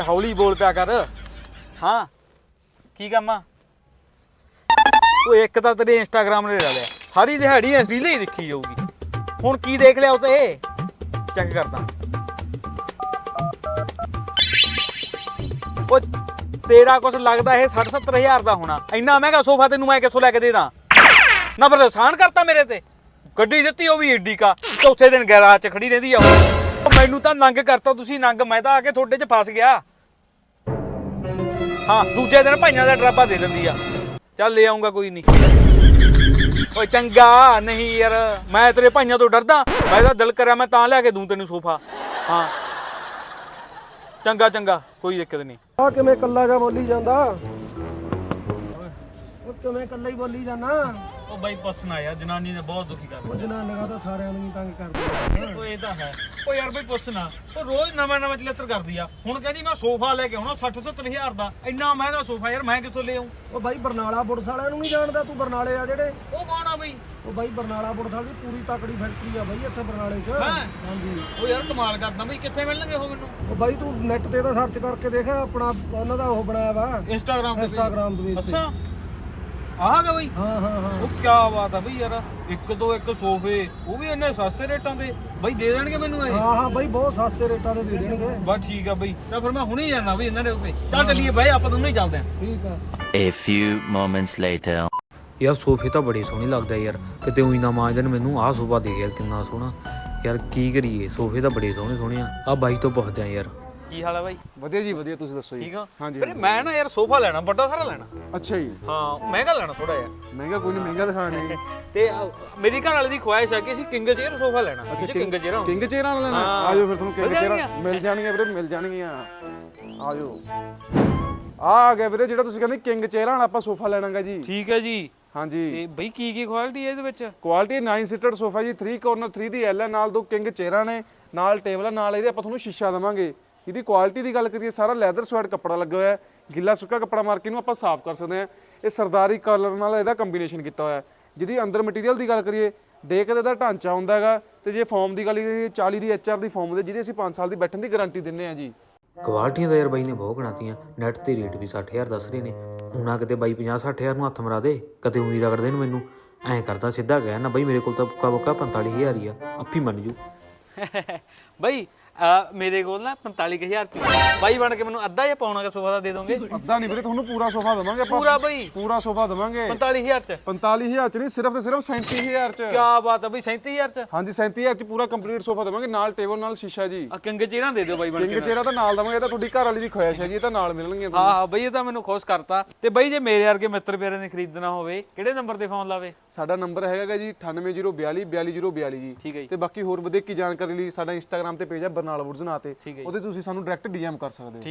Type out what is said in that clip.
ਹੌਲੀ ਬੋਲ ਪਿਆ ਕਰ। ਹਾਂ। ਕੀ ਕੰਮ ਆ? ਉਹ ਇੱਕ ਤਾਂ ਤੇਰੇ ਇੰਸਟਾਗ੍ਰਾਮ ਨੇ ਲੈ ਲਿਆ। ਸਾਰੀ ਦਿਹਾੜੀ ਇਸ ਰੀਲੇ ਹੀ ਦੇਖੀ ਜਾਊਗੀ। ਹੁਣ ਕੀ ਦੇਖ ਲਿਆ ਉਹ ਤੇ ਚੈੱਕ ਕਰਦਾ। ਉਹ ਤੇਰਾ ਕੁਛ ਲੱਗਦਾ ਇਹ 60 70 ਹਜ਼ਾਰ ਦਾ ਹੋਣਾ। ਇੰਨਾ ਮਹਿੰਗਾ ਸੋਫਾ ਤੈਨੂੰ ਮੈਂ ਕਿੱਥੋਂ ਲੈ ਕੇ ਦੇ ਦਾਂ? ਨਾ ਪਰ ਆਸਾਨ ਕਰਤਾ ਮੇਰੇ ਤੇ। ਗੱਡੀ ਦਿੱਤੀ ਉਹ ਵੀ ਏਡੀ ਕਾ। ਚੌਥੇ ਦਿਨ ਗੈਰਾਜ 'ਚ ਖੜੀ ਰਹਿੰਦੀ ਆ ਉਹ। ਮੈਨੂੰ ਤਾਂ ਨੰਗ ਕਰਤਾ ਤੁਸੀਂ ਨੰਗ, ਮੈਂ ਤਾਂ ਆ ਕੇ ਤੁਹਾਡੇ 'ਚ ਫਸ ਗਿਆ। ਹਾਂ, ਦੂਜੇ ਦਿਨ ਭਾਈਆਂ ਦਾ ਡਰਾਬਾ ਦੇ ਦਿੰਦੀ ਆ। ਚੱਲ ਲੈ ਆਉਂਗਾ ਕੋਈ ਨਹੀਂ। ਓਏ ਚੰਗਾ, ਨਹੀਂ ਯਾਰ, ਮੈਂ ਤੇਰੇ ਭਾਈਆਂ ਤੋਂ ਡਰਦਾ। ਮੈਂ ਤਾਂ ਦਿਲ ਕਰਿਆ ਮੈਂ ਤਾਂ ਲਿਆ ਕੇ ਦੂੰ ਤੈਨੂੰ ਸੋਫਾ। ਹਾਂ। ਚੰਗਾ ਚੰਗਾ, ਕੋਈ ਦਿੱਕਤ ਨਹੀਂ। ਆ ਕਿਵੇਂ ਕੱਲਾ ਜਾ ਬੋਲੀ ਜਾਂਦਾ? ਉਹ ਕਿਵੇਂ ਕੱਲਾ ਹੀ ਬੋਲੀ ਜਾਂਦਾ? ਉਹ ਬਾਈ ਪੁੱਛਣਾ ਯਾਰ ਜਨਾਨੀ ਨੇ ਬਹੁਤ ਦੁਖੀ ਕਰ ਉਹ ਜਨਾਨੀਆਂ ਤਾਂ ਸਾਰਿਆਂ ਨੂੰ ਹੀ ਤੰਗ ਕਰਦੀ ਉਹ ਇਹ ਤਾਂ ਹੈ। ਉਹ ਯਾਰ ਬਈ ਪੁੱਛਣਾ ਉਹ ਰੋਜ਼ ਨਵਾਂ ਨਵਾਂ ਚਲੇਤਰ ਕਰਦੀ ਆ। ਹੁਣ ਕਹਿੰਦੀ ਮੈਂ ਸੋਫਾ ਲੈ ਕੇ ਆਉਣਾ 60 70 ਹਜ਼ਾਰ ਦਾ। ਇੰਨਾ ਮਹਿੰਗਾ ਸੋਫਾ ਯਾਰ ਮੈਂ ਕਿੱਥੋਂ ਲੈ ਆਉਂ ਉਹ ਬਾਈ ਬਰਨਾਲਾ ਪੁਲਿਸ ਵਾਲਿਆਂ ਨੂੰ ਨਹੀਂ ਜਾਣਦਾ ਤੂੰ ਬਰਨਾਲੇ ਆ ਜਿਹੜੇ? ਉਹ ਕੌਣ ਆ ਬਈ? ਉਹ ਬਾਈ ਬਰਨਾਲਾ ਪੁਲਿਸ ਵਾਲੀ ਦੀ ਪੂਰੀ ਤਕੜੀ ਫੈਕਟਰੀ ਆ ਬਾਈ ਇੱਥੇ ਬਰਨਾਲੇ 'ਚ। ਹੈਂ? ਹਾਂਜੀ। ਉਹ ਯਾਰ ਕਮਾਲ ਕਰਦਾ ਬਈ ਕਿੱਥੇ ਮਿਲਣਗੇ ਉਹ ਮੈਨੂੰ? ਉਹ ਬਾਈ ਤੂੰ ਨੈਟ ਤੇ ਤਾਂ ਸਰਚ ਕਰਕੇ ਦੇਖ ਆਪਣਾ ਉਹਨਾਂ ਦਾ ਉਹ ਬਣਾਇਆ ਵਾ। ਇੰਸਟਾਗ੍ਰਾਮ ਤੇ ਇੰਸਟਾਗ੍ਰਾਮ ਦੇ ਅੱਛਾ। ਆਹ ਗਾ ਬਈ। ਹਾਂ ਹਾਂ ਹਾਂ। ਉਹ ਕੀ ਬਾਤ ਆ ਬਈ ਯਾਰ ਇੱਕ ਤੋਂ ਇੱਕ ਸੋਫੇ ਉਹ ਵੀ ਇੰਨੇ ਸਸਤੇ ਰੇਟਾਂ ਦੇ ਬਈ ਦੇ ਦੇਣਗੇ ਮੈਨੂੰ ਇਹ? ਹਾਂ ਹਾਂ ਬਾਈ ਬਹੁਤ ਸਸਤੇ ਰੇਟਾਂ ਤੇ ਦੇ ਦੇਣਗੇ। ਬਸ ਠੀਕ ਆ ਬਈ। ਤਾਂ ਫਿਰ ਮੈਂ ਹੁਣੇ ਜਾਣਾ ਬਈ ਇਹਨਾਂ ਦੇ ਉੱਤੇ। ਚੱਲ ਚੱਲੀਏ ਬਾਈ ਆਪਾਂ ਦੋਨੋਂ ਹੀ ਚੱਲਦੇ ਆਂ। ਠੀਕ ਆ। A few moments later. ਯਾਰ ਸੋਫੇ ਤਾਂ ਬੜੇ ਸੋਹਣੇ ਲੱਗਦਾ ਯਾਰ। ਕਿਤੇ ਉਹੀ ਨਾ ਮਾਂਜਣ ਮੈਨੂੰ ਆਹ ਸੋਫਾ ਦੇ ਯਾਰ ਕਿੰਨਾ ਸੋਹਣਾ। ਯਾਰ ਕੀ ਕਰੀਏ? ਸੋਫੇ ਤਾਂ ਬੜੇ ਸੋਹਣੇ ਸੋਹਣੇ ਆ। ਆ ਬਾਈ ਤੋਂ ਪੁੱਛਦੇ ਆ ਯਾਰ। ਕੀ ਹਾਲ ਆ ਬਾਈ? ਵਧੀਆ ਜੀ ਵਧੀਆ ਤੁਸੀਂ ਦੱਸੋ ਜੀ? ਠੀਕ ਆ ਹਾਂਜੀ, ਵੀਰੇ ਮੈਂ ਨਾ ਯਾਰ ਸੋਫਾ ਲੈਣਾ ਵੱਡਾ ਸਾਰਾ ਲੈਣਾ। ਅੱਛਾ ਜੀ। ਹਾਂ ਮਹਿੰਗਾ ਲੈਣਾ ਥੋੜਾ ਜਿਹਾ। ਮਹਿੰਗਾ ਕੋਈ ਨਹੀਂ ਮਹਿੰਗਾ ਦਿਖਾਣਾ ਨਹੀਂ ਤੇ ਮੇਰੀ ਘਰ ਵਾਲੇ ਦੀ ਖੁਆਇਸ਼ ਹੈ ਕਿ ਅਸੀਂ ਕਿੰਗ ਚੇਅਰ ਸੋਫਾ ਲੈਣਾ ਅੱਛਾ ਕਿੰਗ ਚੇਅਰ ਕਿੰਗ ਚੇਅਰਾਂ ਵਾਲਾ ਲੈਣਾ? ਹਾਂ। ਆਜੋ ਫਿਰ ਤੁਹਾਨੂੰ ਕਿੰਗ ਜਾਣਗੀਆਂ? ਮਿਲ ਜਾਣਗੀਆਂ ਵੀਰੇ ਮਿਲ ਜਾਣਗੀਆਂ। ਆਜੋ। ਆ ਆ ਗਿਆ ਵੀਰੇ ਜਿਹੜਾ ਤੁਸੀਂ ਕਹਿੰਦੇ ਕਿੰਗ ਚੇਅਰਾਂ ਵਾਲਾ ਆਪਾਂ ਸੋਫਾ ਲੈਣਾਗਾ ਜੀ। ਠੀਕ ਹੈ ਜੀ। ਹਾਂਜੀ। ਤੇ ਬਈ ਕੀ ਕੀ ਕੁਆਲਿਟੀ ਹੈ ਇਹਦੇ ਵਿੱਚ? ਕੁਆਲਿਟੀ 9 ਸੀਟਡ ਸੋਫਾ ਜੀ 3 ਕਾਰਨਰ 3 ਦੀ ਐਲ ਨਾਲ ਦੋ ਕਿੰਗ ਚੇਅਰਾਂ ਨੇ ਨਾਲ ਟੇਬਲ ਨਾਲ ਇਹਦੇ ਆਪਾਂ ਤੁਹਾਨੂੰ ਸ਼ੀਸ਼ਾ ਦਵਾਂਗੇ। ਇਹਦੀ ਕੁਆਲਿਟੀ ਦੀ ਗੱਲ ਕਰੀਏ ਸਾਰਾ ਲੈਦਰ ਸਵੈਟ ਕੱਪੜਾ ਲੱਗਾ ਹੋਇਆ ਹੈ ਗਿੱਲਾ ਸੁੱਕਾ ਕੱਪੜਾ ਮਾਰ ਕੇ ਇਹਨੂੰ ਆਪਾਂ ਸਾਫ਼ ਕਰ ਸਕਦੇ ਹਾਂ। ਇਹ ਸਰਦਾਰੀ ਕਲਰ ਨਾਲ ਇਹਦਾ ਕੰਬੀਨੇਸ਼ਨ ਕੀਤਾ ਹੋਇਆ ਹੈ। ਜਿਹਦੀ ਅੰਦਰ ਮਟੀਰੀਅਲ ਦੀ ਗੱਲ ਕਰੀਏ ਡੇਕ ਦਾ ਟਾਂਚਾ ਹੁੰਦਾ ਹੈਗਾ ਤੇ ਜੇ ਫਾਰਮ ਦੀ ਗੱਲ ਕਰੀਏ 40 ਦੀ ਐਚਆਰ ਦੀ ਫਾਰਮ ਦੇ ਜਿਹਦੀ ਅਸੀਂ 5 ਸਾਲ ਦੀ ਬੈਠਣ ਦੀ ਗਾਰੰਟੀ ਦਿੰਨੇ ਆ ਜੀ। ਕੁਆਲਟੀਆਂ ਤਾਂ ਯਾਰ ਬਾਈ ਨੇ ਬਹੁਤ ਗਣਾਤੀਆਂ ਨੈਟ ਤੇ ਰੇਟ ਵੀ 60000 ਦੱਸ ਰਹੇ ਨੇ। ਹੁਣਾ ਕਿਤੇ ਬਾਈ 50 60000 ਨੂੰ ਹੱਥ ਮਰਾ ਦੇ ਕਦੇ ਉਹੀ ਰਗੜ ਦੇਣ ਮੈਨੂੰ। ਐਂ ਕਰਦਾ ਸਿੱਧਾ ਗਿਆ ਨਾ ਬਾਈ ਮੇਰੇ ਕੋਲ ਤਾਂ ਬੁੱਕਾ ਬੁੱਕਾ 45000 ਹੀ ਆ ਅੱਫੀ ਮੰਨ ਜੂ। ਬਈ ਮੇਰੇ ਕੋਲ ਨਾ 45000 ਰੁਪਏ ਬਾਈ ਬਣ ਕੇ ਮੈਨੂੰ ਅੱਧਾ ਜਾਂ ਪੌਣਾ ਦਾ ਸੋਫਾ ਦਾ ਦੇ ਦੋਗੇ? ਅੱਧਾ ਨਹੀਂ ਵੀਰੇ ਤੁਹਾਨੂੰ ਪੂਰਾ ਸੋਫਾ ਦਵਾਂਗੇ ਆਪਾਂ। ਪੂਰਾ ਬਈ? ਪੂਰਾ ਸੋਫਾ ਦਵਾਂਗੇ। 45000 ਚ? 45000 ਚ ਨਹੀਂ ਸਿਰਫ ਤੇ ਸਿਰਫ 37000 ਚ। ਕੀ ਬਾਤ ਹੈ ਬਈ 37000 ਚ? ਹਾਂਜੀ 37000 ਚ ਪੂਰਾ ਕੰਪਲੀਟ ਸੋਫਾ ਦੇਵਾਂਗੇ ਨਾਲ ਟੇਬਲ ਨਾਲ ਸ਼ੀਸ਼ਾ ਜੀ। ਆ ਕਿੰਗ ਚੇਅਰਾਂ ਦੇ ਦਿਓ ਬਾਈ ਬਣ ਕੇ ਕਿੰਗ ਚੇਰਾ ਤਾਂ ਨਾਲ ਦਵਾਂਗੇ ਇਹ ਤਾਂ ਤੁਹਾਡੀ ਘਰ ਵਾਲੀ ਦੀ ਖੁਆਇਸ਼ ਹੈ ਜੀ ਇਹ ਤਾਂ ਨਾਲ ਮਿਲਣਗੀਆਂ ਹਾਂ ਹਾਂ ਬਈ ਇਹ ਤਾਂ ਮੈਨੂੰ ਖੁਸ਼ ਕਰਤਾ। ਤੇ ਬਈ ਜੇ ਮੇਰੇ ਵਰਗੇ ਮਿੱਤਰ ਪਿਆਰੇ ਨੇ ਖਰੀਦਣਾ ਹੋਵੇ ਕਿਹੜੇ ਨੰਬਰ ਤੇ ਫੋਨ ਲਾਵੇ? ਸਾਡਾ ਨੰਬਰ ਹੈਗਾ ਜੀ 9802 42042 ਜੀ। ਠੀਕ ਹੈ ਤੇ ਬਾਕੀ ਹੋਰ ਵਧੇਕੀ ਜਾਣਕਾਰੀ ਲਈ ਸਾਡਾ ਇੰਸਟਾਗ੍ਰam ਤੇ ਪੇਜ ਹੈ ਬਰਨਾਲਾ ਵੁੱਡਜ਼ ਨਾਂ ਤੇ। ਉਹਦੇ ਤੁਸੀਂ ਸਾਨੂੰ ਡਾਇਰੈਕਟ ਡੀਐਮ ਕਰ ਸਕਦੇ ਹੋ